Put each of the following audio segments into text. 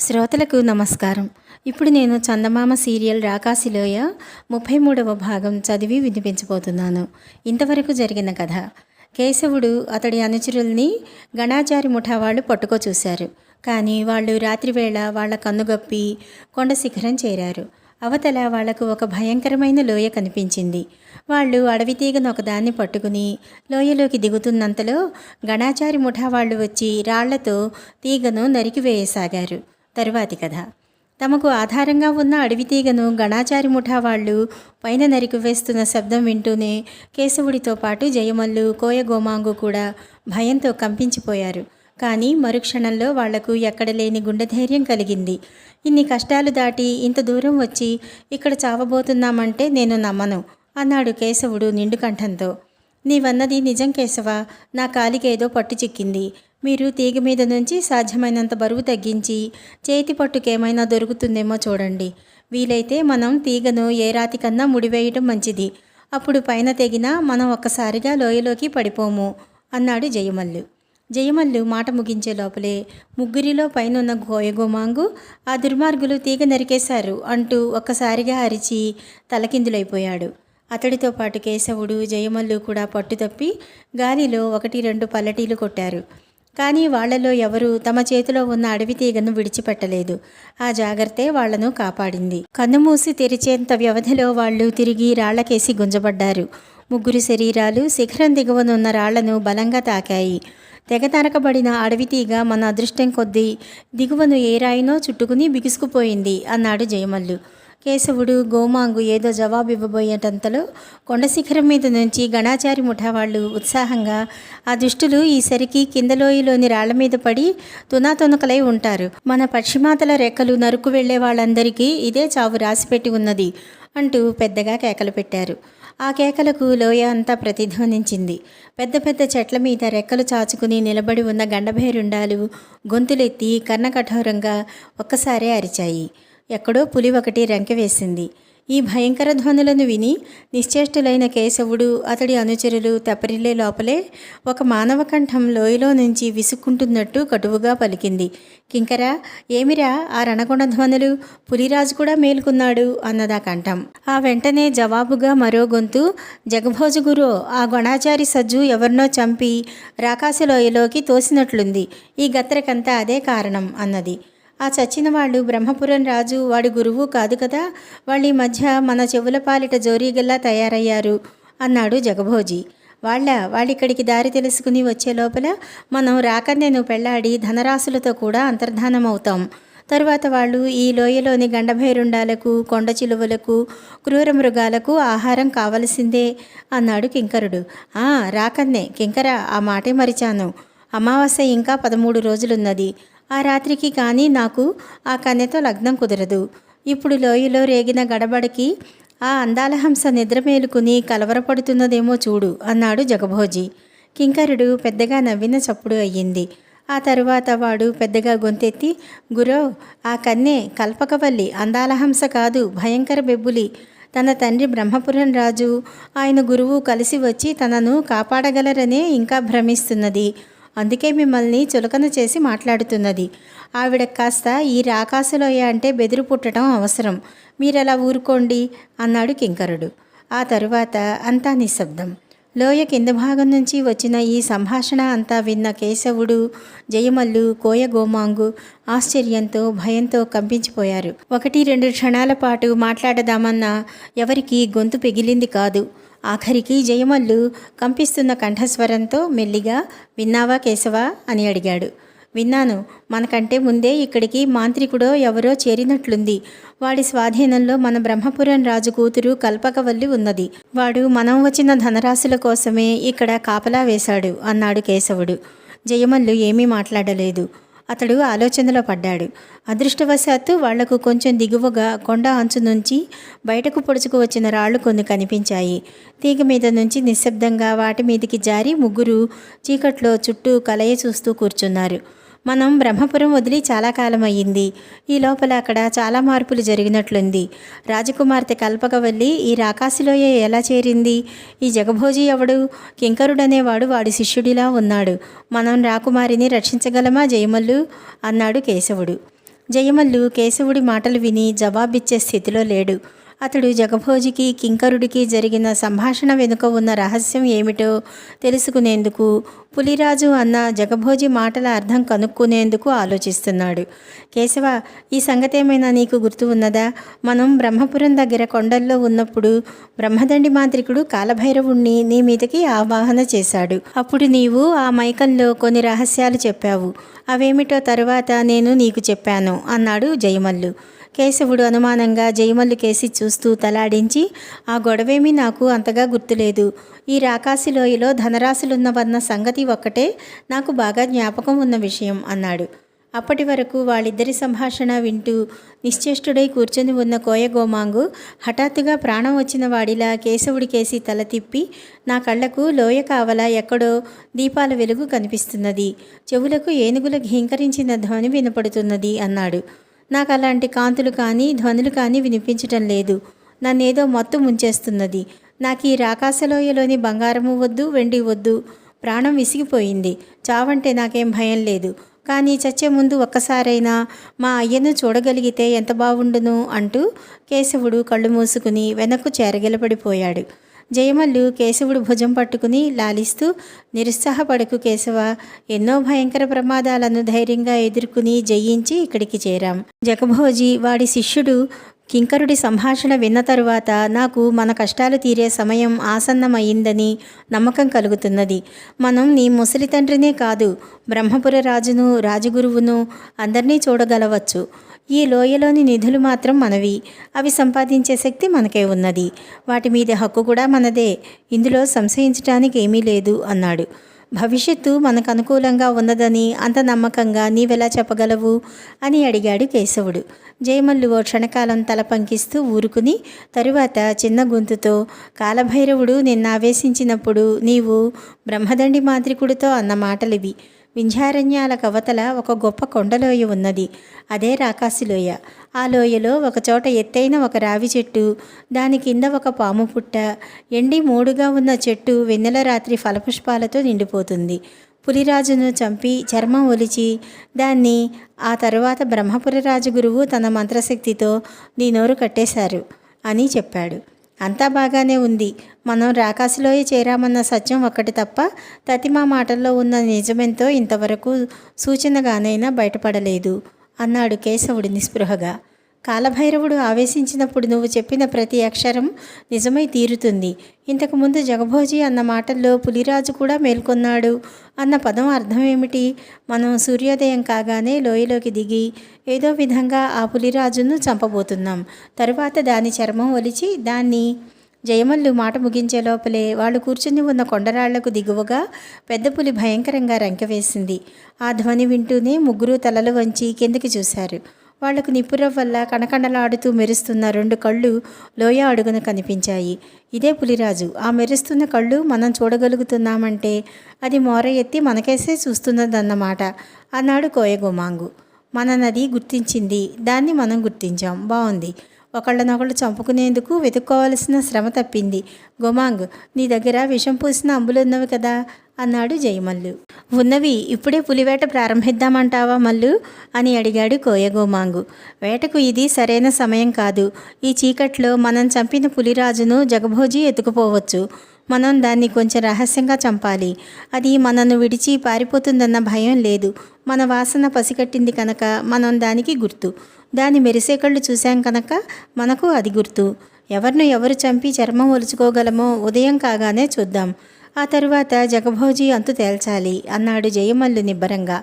శ్రోతలకు నమస్కారం. ఇప్పుడు నేను చందమామ సీరియల్ రాకాశిలోయ ముప్పై మూడవ భాగం చదివి వినిపించబోతున్నాను. ఇంతవరకు జరిగిన కథ. కేశవుడు అతడి అనుచరుల్ని గణాచారి ముఠా వాళ్ళు పట్టుకో చూశారు. కానీ వాళ్ళు రాత్రివేళ వాళ్ళ కన్నుగప్పి కొండ శిఖరం చేరారు. అవతల వాళ్ళకు ఒక భయంకరమైన లోయ కనిపించింది. వాళ్ళు అడవి తీగను ఒకదాన్ని పట్టుకుని లోయలోకి దిగుతున్నంతలో గణాచారి ముఠా వాళ్ళు వచ్చి రాళ్ళతో తీగను నరికివేయసాగారు. తరువాతి కథ. తమకు ఆధారంగా ఉన్న అడవి తీగను గణాచారి ముఠా వాళ్ళు పైన నరికివేస్తున్న శబ్దం వింటూనే కేశవుడితో పాటు జయమల్లు కోయ గోమాంగు కూడా భయంతో కంపించిపోయారు. కానీ మరుక్షణంలో వాళ్ళకు ఎక్కడ లేని గుండె ధైర్యం కలిగింది. ఇన్ని కష్టాలు దాటి ఇంత దూరం వచ్చి ఇక్కడ చావబోతున్నామంటే నేను నమ్మను అన్నాడు కేశవుడు నిండు కంఠంతో నీవన్నది నిజం కేశవ? నా కాలికేదో పట్టు చిక్కింది. మీరు తీగ మీద నుంచి సాధ్యమైనంత బరువు తగ్గించి చేతి పట్టుకేమైనా దొరుకుతుందేమో చూడండి. వీలైతే మనం తీగను ఏ రాతి కన్నా ముడివేయటం మంచిది. అప్పుడు పైన తెగినా మనం ఒక్కసారిగా లోయలోకి పడిపోము అన్నాడు జయమల్లు. జయమల్లు మాట ముగించే లోపలే ముగ్గురిలో పైనున్న గోయగోమాంగు ఆ దుర్మార్గులు తీగ నరికేశారు అంటూ ఒక్కసారిగా అరిచి తలకిందులైపోయాడు. అతడితో పాటు కేశవుడు జయమల్లు కూడా పట్టుతప్పి గాలిలో ఒకటి రెండు పల్లటీలు కొట్టారు. కానీ వాళ్ళలో ఎవరూ తమ చేతిలో ఉన్న అడవి తీగను విడిచిపెట్టలేదు. ఆ జాగ్రత్తే వాళ్ళను కాపాడింది. కన్నుమూసి తెరిచేంత వ్యవధిలో వాళ్ళు తిరిగి రాళ్ళకేసి గుంజబడ్డారు. ముగ్గురు శరీరాలు శిఖరం దిగువనున్న రాళ్ళను బలంగా తాకాయి. తెగ తనకబడిన అడవి తీగ మన అదృష్టం కొద్దీ దిగువను ఏ రాయినో చుట్టుకుని బిగుసుకుపోయింది అన్నాడు జయమల్లు. కేశవుడు గోమాంగు ఏదో జవాబు ఇవ్వబోయేటంతలో కొండ శిఖరం మీద నుంచి గణాచారి ముఠా వాళ్ళు ఉత్సాహంగా ఆ దుష్టులు ఈసరికి కిందలోయలోని రాళ్ళ మీద పడి తునాతునకలై ఉంటారు. మన పశ్చిమాతల రెక్కలు నరుకు వెళ్ళే వాళ్ళందరికీ ఇదే చావు రాసిపెట్టి ఉన్నది అంటూ పెద్దగా కేకలు పెట్టారు. ఆ కేకలకు లోయ అంతా ప్రతిధ్వనించింది. పెద్ద పెద్ద చెట్ల మీద రెక్కలు చాచుకుని నిలబడి ఉన్న గండభేరుండాలు గొంతులెత్తి కర్ణకఠోరంగా ఒక్కసారే అరిచాయి. ఎక్కడో పులి ఒకటి రంకె వేసింది. ఈ భయంకర ధ్వనులను విని నిశ్చేష్టులైన కేశవుడు అతడి అనుచరులు తెప్పరిల్లే లోపలే ఒక మానవ కంఠం లోయలో నుంచి విసుక్కుంటున్నట్టు కటువుగా పలికింది. కింకర ఏమిరా ఆ రణగుణ ధ్వనులు? పులిరాజు కూడా మేలుకున్నాడు అన్నదా కంఠం. ఆ వెంటనే జవాబుగా మరో గొంతు జగభోజుగురో ఆ గణాచారి సజ్జు ఎవరినో చంపి రాకాశలోయలోకి తోసినట్లుంది. ఈ గత్రకంతా అదే కారణం అన్నది. ఆ చచ్చిన వాళ్ళు బ్రహ్మపురం రాజు వాడి గురువు కాదు కదా వాళ్ళ ఈ మధ్య మన చెవుల పాలిట జోరీగల్లా తయారయ్యారు అన్నాడు జగభోజీ. వాళ్ళ వాళ్ళిక్కడికి దారి తెలుసుకుని వచ్చే లోపల మనం రాకన్నెను పెళ్ళాడి ధనరాశులతో కూడా అంతర్ధానం అవుతాం తరువాత వాళ్ళు ఈ లోయలోని గండభైరుండాలకు కొండ చిలువలకు క్రూర మృగాలకు ఆహారం కావలసిందే అన్నాడు కింకరుడు. ఆ రాకన్నే కింకర ఆ మాటే మరిచాను. అమావాస్య ఇంకా పదమూడు రోజులున్నది. ఆ రాత్రికి కానీ నాకు ఆ కన్నెతో లగ్నం కుదరదు. ఇప్పుడు లోయలో రేగిన గడబడికి ఆ అందాల హంస నిద్ర మేలుకుని కలవరపడుతున్నదేమో చూడు అన్నాడు జగభోజీ. కింకరుడు పెద్దగా నవ్విన చప్పుడు అయ్యింది. ఆ తరువాత వాడు పెద్దగా గొంతెత్తి గురో ఆ కన్నె కల్పకవల్లి అందాలహంస కాదు భయంకర బెబ్బులి. తన తండ్రి బ్రహ్మపురం రాజు ఆయన గురువు కలిసి వచ్చి తనను కాపాడగలరనే ఇంకా భ్రమిస్తున్నది. అందుకే మిమ్మల్ని చులకన చేసి మాట్లాడుతున్నది. ఆవిడ కాస్త ఈ రాకాశలోయ అంటే బెదిరి పుట్టడం అవసరం. మీరలా ఊరుకోండి అన్నాడు కింకరుడు. ఆ తరువాత అంతా నిశ్శబ్దం. లోయ కింద భాగం నుంచి వచ్చిన ఈ సంభాషణ అంతా విన్న కేశవుడు జయమల్లు కోయ గోమాంగు ఆశ్చర్యంతో భయంతో కంపించిపోయారు. ఒకటి రెండు క్షణాల పాటు మాట్లాడదామన్నా ఎవరికి గొంతు పెగిలింది కాదు. ఆఖరికి జయమల్లు కంపిస్తున్న కంఠస్వరంతో మెల్లిగా విన్నావా కేశవా? అని అడిగాడు. విన్నాను. మనకంటే ముందే ఇక్కడికి మాంత్రికుడో ఎవరో చేరినట్లుంది. వాడి స్వాధీనంలో మన బ్రహ్మపురం రాజు కూతురు కల్పకవల్లి ఉన్నది. వాడు మనం వచ్చిన ధనరాశుల కోసమే ఇక్కడ కాపలా వేశాడు అన్నాడు కేశవుడు. జయమల్లు ఏమీ మాట్లాడలేదు. అతడు ఆలోచనలో పడ్డాడు. అదృష్టవశాత్తు వాళ్ళకు కొంచెం దిగువగా కొండ అంచు నుంచి బయటకు పొడుచుకు వచ్చిన రాళ్ళు కొన్ని కనిపించాయి. తీగ మీద నుంచి నిశ్శబ్దంగా వాటి మీదికి జారి ముగ్గురు చీకట్లో చుట్టూ కలయ చూస్తూ కూర్చున్నారు. మనం బ్రహ్మపురం వదిలి చాలా కాలం అయ్యింది ఈ లోపల అక్కడ చాలా మార్పులు జరిగినట్లుంది. రాజకుమార్తె కల్పకవల్లి ఈ రాకాశిలోయ ఎలా చేరింది? ఈ జగభోజి ఎవడు? కింకరుడనేవాడు వాడి శిష్యుడిలా ఉన్నాడు. మనం రాకుమారిని రక్షించగలమా జయమల్లు? అన్నాడు కేశవుడు. జయమల్లు కేశవుడి మాటలు విని జవాబిచ్చే స్థితిలో లేడు. అతడు జగభోజికి కింకరుడికి జరిగిన సంభాషణ వెనుక ఉన్న రహస్యం ఏమిటో తెలుసుకునేందుకు పులిరాజు అన్న జగభోజి మాటల అర్థం కనుక్కునేందుకు ఆలోచిస్తున్నాడు. కేశవ ఈ సంగతి ఏమైనా నీకు గుర్తు ఉన్నదా? మనం బ్రహ్మపురం దగ్గర కొండల్లో ఉన్నప్పుడు బ్రహ్మదండి మాంత్రికుడు కాలభైరవుణ్ణి నీ మీదకి ఆవాహన చేశాడు. అప్పుడు నీవు ఆ మైకంలో కొన్ని రహస్యాలు చెప్పావు. అవేమిటో తరువాత నేను నీకు చెప్పాను అన్నాడు జయమల్లు. కేశవుడు అనుమానంగా జయమల్లు కేసి చూస్తూ తలాడించి ఆ గొడవేమీ నాకు అంతగా గుర్తులేదు. ఈ రాకాశిలోయలో ధనరాశులున్నవన్న సంగతి ఒక్కటే. నాకు బాగా జ్ఞాపకం ఉన్న విషయం అన్నాడు. అప్పటి వరకు వాళ్ళిద్దరి సంభాషణ వింటూ నిశ్చేష్టుడై కూర్చొని ఉన్న కోయగోమాంగు హఠాత్తుగా ప్రాణం వచ్చిన వాడిలా కేశవుడి కేసి తల తిప్పి నా కళ్ళకు లోయ కావల ఎక్కడో దీపాల వెలుగు కనిపిస్తున్నది. చెవులకు ఏనుగుల ఘీంకరించిన ధ్వని వినపడుతున్నది అన్నాడు. నాకు అలాంటి కాంతులు కానీ ధ్వనులు కానీ వినిపించటం లేదు. నన్నేదో మత్తు ముంచేస్తున్నది. నాకు ఈ రాకాశలోయలోని బంగారము వద్దు వెండి వద్దు. ప్రాణం విసిగిపోయింది. చావంటే నాకేం భయం లేదు. కానీ చచ్చే ముందు ఒక్కసారైనా మా అయ్యను చూడగలిగితే ఎంత బాగుండును అంటూ కేశవుడు కళ్ళు మూసుకుని వెనక్కు చేరగిలపడిపోయాడు జయమల్లు కేశవుడు భుజం పట్టుకుని లాలిస్తూ నిరుత్సాహపడకు కేశవ ఎన్నో భయంకర ప్రమాదాలను ధైర్యంగా ఎదుర్కొని జయించి ఇక్కడికి చేరాం. జగభోజి వాడి శిష్యుడు కింకరుడి సంభాషణ విన్న తరువాత నాకు మన కష్టాలు తీరే సమయం ఆసన్నమయ్యిందని నమ్మకం కలుగుతున్నది. మనం నీ ముసలి తండ్రినే కాదు బ్రహ్మపుర రాజును రాజగురువును అందరినీ చూడగలవచ్చు. ఈ లోయలోని నిధులు మాత్రం మనవి. అవి సంపాదించే శక్తి మనకే ఉన్నది. వాటి మీద హక్కు కూడా మనదే. ఇందులో సంశయించడానికి ఏమీ లేదు అన్నాడు. భవిష్యత్తు మనకు అనుకూలంగా ఉన్నదని అంత నమ్మకంగా నీవెలా చెప్పగలవు? అని అడిగాడు కేశవుడు. జయమల్లు ఓ క్షణకాలం తల పంకిస్తూ ఊరుకుని తరువాత చిన్న గొంతుతో కాలభైరవుడు నిన్న ఆవేశించినప్పుడు నీవు బ్రహ్మదండి మాంత్రికుడితో అన్న మాటలివి. వింధ్యారణ్యాల కవతల ఒక గొప్ప కొండలోయ ఉన్నది. అదే రాకాసిలోయ ఆ లోయలో ఒకచోట ఎత్తైన ఒక రావి చెట్టు దాని కింద ఒక పాము పుట్ట ఎండి మూడుగా ఉన్న చెట్టు వెన్నెల రాత్రి ఫలపుష్పాలతో నిండిపోతుంది. పులిరాజును చంపి చర్మం ఒలిచి దాన్ని ఆ తరువాత బ్రహ్మపురి రాజు గురువు తన మంత్రశక్తితో నీ నోరు కట్టేశారు అని చెప్పాడు. అంతా బాగానే ఉంది. మనం రాకాశలోయ చేరామన్న సత్యం ఒక్కటి తప్ప తతిమా మాటల్లో ఉన్న నిజమెంతో ఇంతవరకు సూచనగానైనా బయటపడలేదు అన్నాడు కేశవుడు నిస్పృహగా. కాలభైరవుడు ఆవేశించినప్పుడు నువ్వు చెప్పిన ప్రతి అక్షరం నిజమై తీరుతుంది. ఇంతకుముందు జగభోజి అన్న మాటల్లో పులిరాజు కూడా మేల్కొన్నాడు. అన్న పదం అర్థం ఏమిటి? మనం సూర్యోదయం కాగానే లోయలోకి దిగి ఏదో విధంగా ఆ పులిరాజును చంపబోతున్నాం. తరువాత దాని చర్మం ఒలిచి దాన్ని జయమల్లు మాట ముగించే లోపలే వాళ్ళు కూర్చుని ఉన్న కొండరాళ్ళకు దిగువగా పెద్ద పులి భయంకరంగా రంకెవేసింది ఆ ధ్వని వింటూనే ముగ్గురు తలలు వంచి కిందకి చూశారు. వాళ్ళకు నిప్పుర వల్ల కనకండలాడుతూ మెరుస్తున్న రెండు కళ్ళు లోయ అడుగున కనిపించాయి. ఇదే పులిరాజు. ఆ మెరుస్తున్న కళ్ళు మనం చూడగలుగుతున్నామంటే అది మోర ఎత్తి మనకేసే చూస్తున్నదన్నమాట. అన్నాడు కోయగోమాంగు. మన నది గుర్తించింది. దాన్ని మనం గుర్తించాం. బాగుంది ఒకళ్ళనొకళ్ళు చంపుకునేందుకు వెతుక్కోవలసిన శ్రమ తప్పింది. గుమాంగ్ నీ దగ్గర విషం పూసిన అంబులున్నవి కదా? అన్నాడు జయమల్లు. ఉన్నవి ఇప్పుడే పులివేట ప్రారంభిద్దామంటావా మల్లు? అని అడిగాడు కోయగోమాంగు వేటకు ఇది సరైన సమయం కాదు. ఈ చీకట్లో మనం చంపిన పులిరాజును జగభోజి ఎత్తుకుపోవచ్చు. మనం దాన్ని కొంచెం రహస్యంగా చంపాలి. అది మనను విడిచి పారిపోతుందన్న భయం లేదు. మన వాసన పసికట్టింది కనుక మనం దానికి గుర్తు. దాని మెరిసే కళ్ళు చూశాం కనుక మనకు అది గుర్తు. ఎవరిను ఎవరు చంపి చర్మం ఒలుచుకోగలమో ఉదయం కాగానే చూద్దాం. ఆ తరువాత జగభోజి అంతు తేల్చాలి అన్నాడు జయమల్లు నిబ్బరంగా.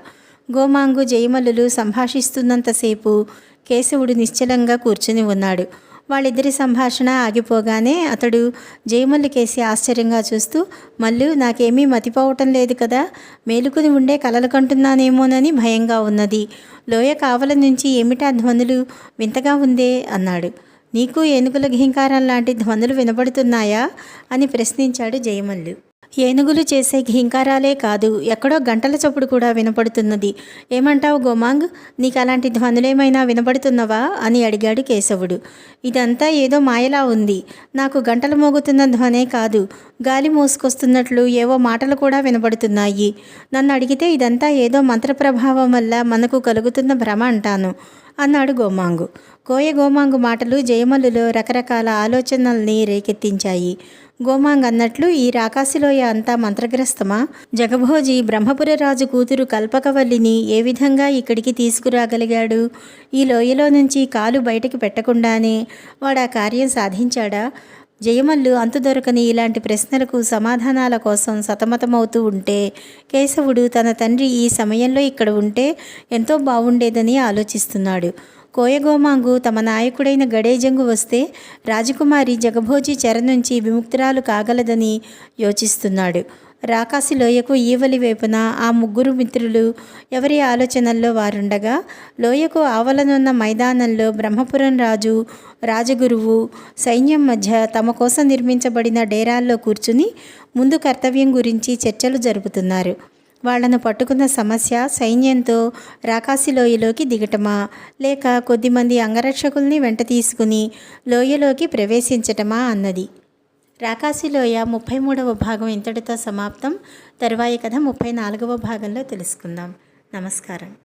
గోమాంగు జయమల్లులు సంభాషిస్తున్నంతసేపు కేశవుడు నిశ్చలంగా కూర్చుని ఉన్నాడు. వాళ్ళిద్దరి సంభాషణ ఆగిపోగానే అతడు జయమల్లి కేసి ఆశ్చర్యంగా చూస్తూ మల్లు నాకేమీ మతిపోవటం లేదు కదా మేలుకుని ఉండే కలలు కంటున్నానేమోనని భయంగా ఉన్నది. లోయ కావల నుంచి ఏమిటా ధ్వనులు? వింతగా ఉందే అన్నాడు. నీకు ఏనుగుల ఘీంకారం లాంటి ధ్వనులు వినబడుతున్నాయా? అని ప్రశ్నించాడు జయమల్లు. ఏనుగులు చేసే ఘీంకారాలే కాదు ఎక్కడో గంటల చప్పుడు కూడా వినపడుతున్నది. ఏమంటావు గోమాంగ్? నీకు అలాంటి ధ్వనులేమైనా వినపడుతున్నవా? అని అడిగాడు కేశవుడు. ఇదంతా ఏదో మాయలా ఉంది. నాకు గంటలు మోగుతున్న ధ్వనే కాదు. గాలి మోసుకొస్తున్నట్లు ఏవో మాటలు కూడా వినపడుతున్నాయి. నన్ను అడిగితే ఇదంతా ఏదో మంత్ర ప్రభావం వల్ల మనకు కలుగుతున్న భ్రమ అంటాను అన్నాడు గోమాంగు. కోయ గోమాంగు మాటలు జయమల్లులో రకరకాల ఆలోచనల్ని రేకెత్తించాయి. గోమాంగ్ అన్నట్లు ఈ రాకాశిలోయ అంతా మంత్రగ్రస్తమా? జగభోజి బ్రహ్మపుర రాజు కూతురు కల్పకవల్లిని ఏ విధంగా ఇక్కడికి తీసుకురాగలిగాడు? ఈ లోయలో నుంచి కాలు బయటకు పెట్టకుండానే వాడు ఆ కార్యం సాధించాడా? జయమల్లు అంతు దొరకని ఇలాంటి ప్రశ్నలకు సమాధానాల కోసం సతమతమవుతూ ఉంటే కేశవుడు తన తండ్రి ఈ సమయంలో ఇక్కడ ఉంటే ఎంతో బాగుండేదని ఆలోచిస్తున్నాడు. కోయగోమాంగు తమ నాయకుడైన గడేజంగు వస్తే రాజకుమారి జగభోజి చెర నుంచి విముక్తురాలు కాగలదని యోచిస్తున్నాడు. రాకాసి లోయకు ఈవలి వైపున ఆ ముగ్గురు మిత్రులు ఎవరి ఆలోచనల్లో వారుండగా లోయకు ఆవలనున్న మైదానంలో బ్రహ్మపురం రాజు రాజగురువు సైన్యం మధ్య తమ కోసం నిర్మించబడిన డేరాల్లో కూర్చుని ముందు కర్తవ్యం గురించి చర్చలు జరుపుతున్నారు. వాళ్ళను పట్టుకున్న సమస్య సైన్యంతో రాకాసి లోయలోకి దిగటమా? లేక కొద్దిమంది అంగరక్షకుల్ని వెంట తీసుకుని లోయలోకి ప్రవేశించటమా అన్నది. రాకాసిలోయ ముప్పై మూడవ భాగం ఇంతటితో సమాప్తం. తరువాయి కథ ముప్పై నాలుగవ భాగంలో తెలుసుకుందాం. నమస్కారం.